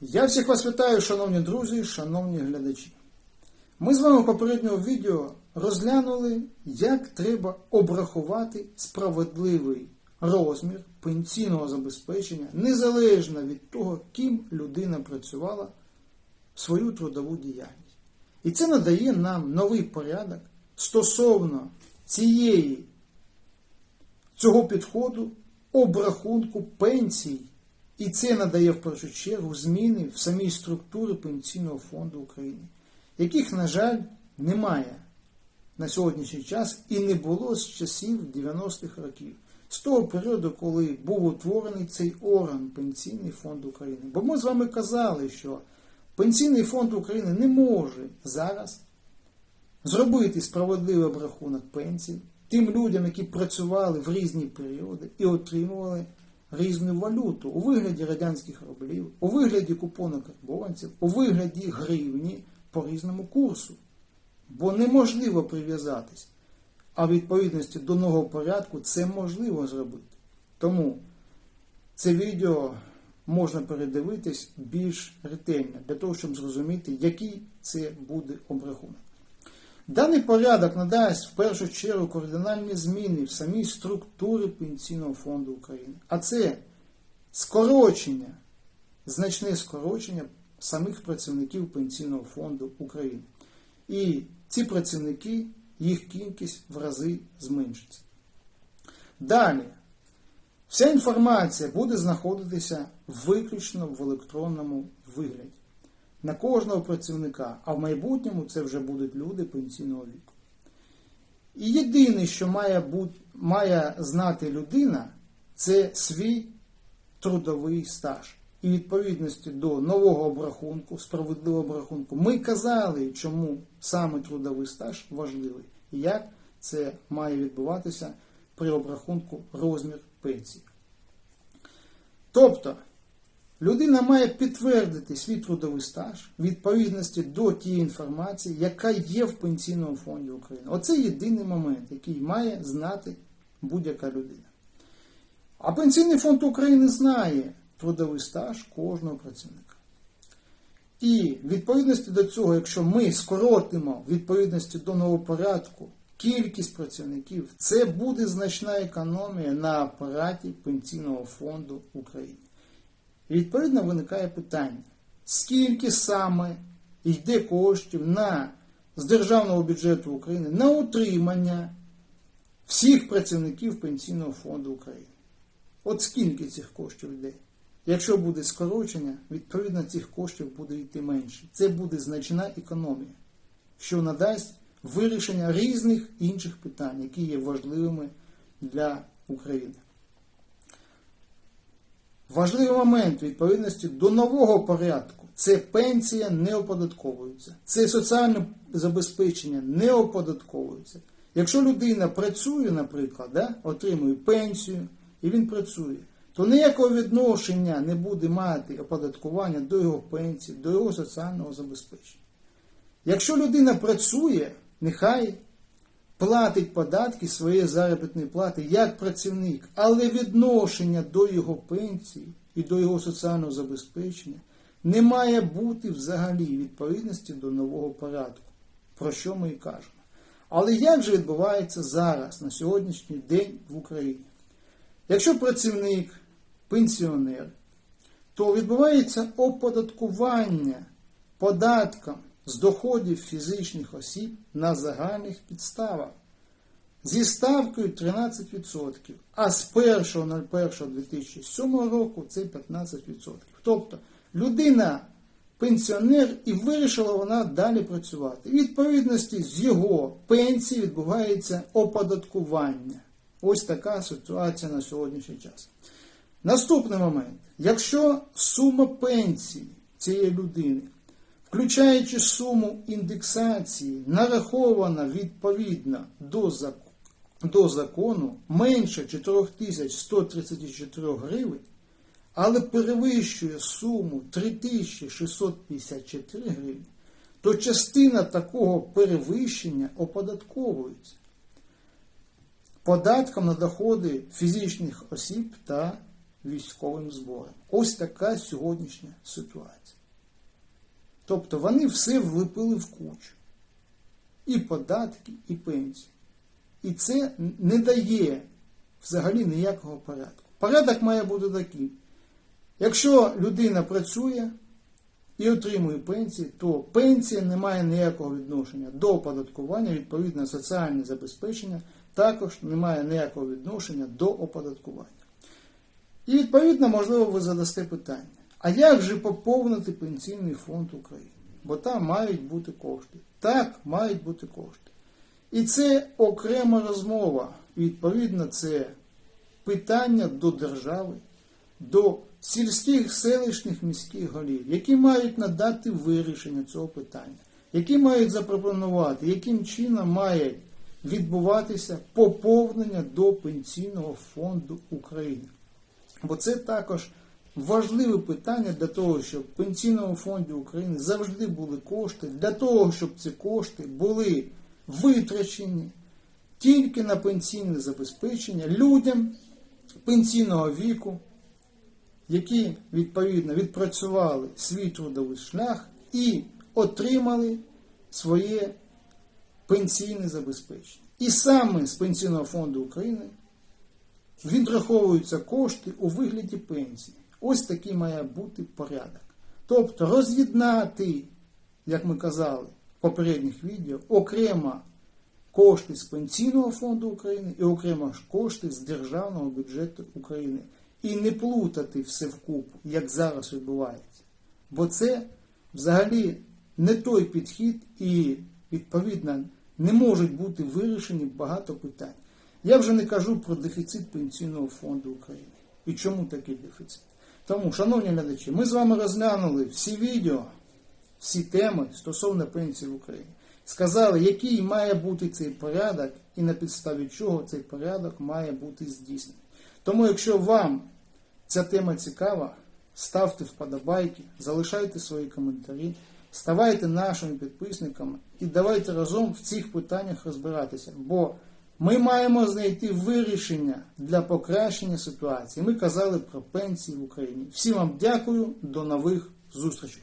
Я всіх вас вітаю, шановні друзі, шановні глядачі. Ми з вами в попереднього відео розглянули, як треба обрахувати справедливий розмір пенсійного забезпечення незалежно від того, ким людина працювала свою трудову діяльність. І це надає нам новий порядок стосовно цієї, цього підходу обрахунку пенсій. І це надає в першу чергу зміни в самій структурі Пенсійного фонду України, яких, на жаль, немає на сьогоднішній час і не було з часів 90-х років, з того періоду, коли був утворений цей орган Пенсійний фонд України. Бо ми з вами казали, що Пенсійний фонд України не може зараз зробити справедливий обрахунок пенсій тим людям, які працювали в різні періоди і отримували різну валюту у вигляді радянських рублів, у вигляді купонок карбованців, у вигляді гривні по різному курсу. Бо неможливо прив'язатись. А в відповідності до нового порядку це можливо зробити. Тому це відео можна передивитись більш ретельно, для того, щоб зрозуміти, який це буде обрахунок. Даний порядок надасть в першу чергу кардинальні зміни в самій структурі Пенсійного фонду України. А це скорочення, значне скорочення самих працівників Пенсійного фонду України. І ці працівники, їх кількість в рази зменшиться. Далі, вся інформація буде знаходитися виключно в електронному вигляді на кожного працівника, а в майбутньому це вже будуть люди пенсійного віку. І єдине, що має, бути, має знати людина, це свій трудовий стаж. І відповідності до нового обрахунку, справедливого обрахунку, ми казали, чому саме трудовий стаж важливий і як це має відбуватися при обрахунку розмір пенсії. Тобто, Людина має підтвердити свій трудовий стаж відповідності до тієї інформації, яка є в Пенсійному фонді України. Оце єдиний момент, який має знати будь-яка людина. А Пенсійний фонд України знає трудовий стаж кожного працівника. І відповідності до цього, якщо ми скоротимо відповідності до нового порядку кількість працівників, це буде значна економія на апараті Пенсійного фонду України. Відповідно виникає питання, скільки саме йде коштів на, з Державного бюджету України на утримання всіх працівників Пенсійного фонду України. От скільки цих коштів йде? Якщо буде скорочення, відповідно цих коштів буде йти менше. Це буде значна економія, що надасть вирішення різних інших питань, які є важливими для України. Важливий момент відповідності до нового порядку це пенсія не оподатковується, це соціальне забезпечення не оподатковується. Якщо людина працює, наприклад, да, отримує пенсію і він працює, то ніякого відношення не буде мати оподаткування до його пенсії, до його соціального забезпечення. Якщо людина працює, нехай платить податки своєї заробітної плати як працівник, але відношення до його пенсії і до його соціального забезпечення не має бути взагалі відповідності до нового порядку, про що ми і кажемо. Але як же відбувається зараз, на сьогоднішній день в Україні? Якщо працівник пенсіонер, то відбувається оподаткування податком з доходів фізичних осіб на загальних підставах зі ставкою 13%, а з 1.01.2007 року це 15%. Тобто людина пенсіонер і вирішила вона далі працювати. Відповідності з його пенсії відбувається оподаткування. Ось така ситуація на сьогоднішній час. Наступний момент. Якщо сума пенсії цієї людини включаючи суму індексації, нарахована відповідно до закону, до закону менше 4134 гривень, але перевищує суму 3654 гривні, то частина такого перевищення оподатковується податком на доходи фізичних осіб та військовим зборам. Ось така сьогоднішня ситуація. Тобто вони все влепили в кучу. І податки, і пенсії. І це не дає взагалі ніякого порядку. Порядок має бути такий. Якщо людина працює і отримує пенсію, то пенсія не має ніякого відношення до оподаткування, відповідно, соціальне забезпечення також не має ніякого відношення до оподаткування. І відповідно, можливо, ви задасте питання: а як же поповнити пенсійний фонд України? Бо там мають бути кошти. Так, мають бути кошти. І це окрема розмова. Відповідно, це питання до держави, до сільських, селищних міських голів, які мають надати вирішення цього питання, які мають запропонувати, яким чином має відбуватися поповнення до Пенсійного фонду України. Бо це також важливе питання для того, щоб в Пенсійному фонді України завжди були кошти, для того, щоб ці кошти були витрачені тільки на пенсійне забезпечення людям пенсійного віку, які відповідно відпрацювали свій трудовий шлях і отримали своє пенсійне забезпечення. І саме з Пенсійного фонду України відраховуються кошти у вигляді пенсії. Ось такий має бути порядок. Тобто роз'єднати, як ми казали в попередніх відео, окремо кошти з Пенсійного фонду України і окремо кошти з Державного бюджету України. І не плутати все вкупу, як зараз відбувається. Бо це взагалі не той підхід і, відповідно, не можуть бути вирішені багато питань. Я вже не кажу про дефіцит Пенсійного фонду України. І чому такий дефіцит? Тому, шановні глядачі, ми з вами розглянули всі відео, всі теми стосовно пенсії в Україні. Сказали, який має бути цей порядок і на підставі чого цей порядок має бути здійснений. Тому, якщо вам ця тема цікава, ставте вподобайки, залишайте свої коментарі, ставайте нашими підписниками і давайте разом в цих питаннях розбиратися. Бо ми маємо знайти вирішення для покращення ситуації. Ми казали про пенсії в Україні. Всім вам дякую, до нових зустрічей.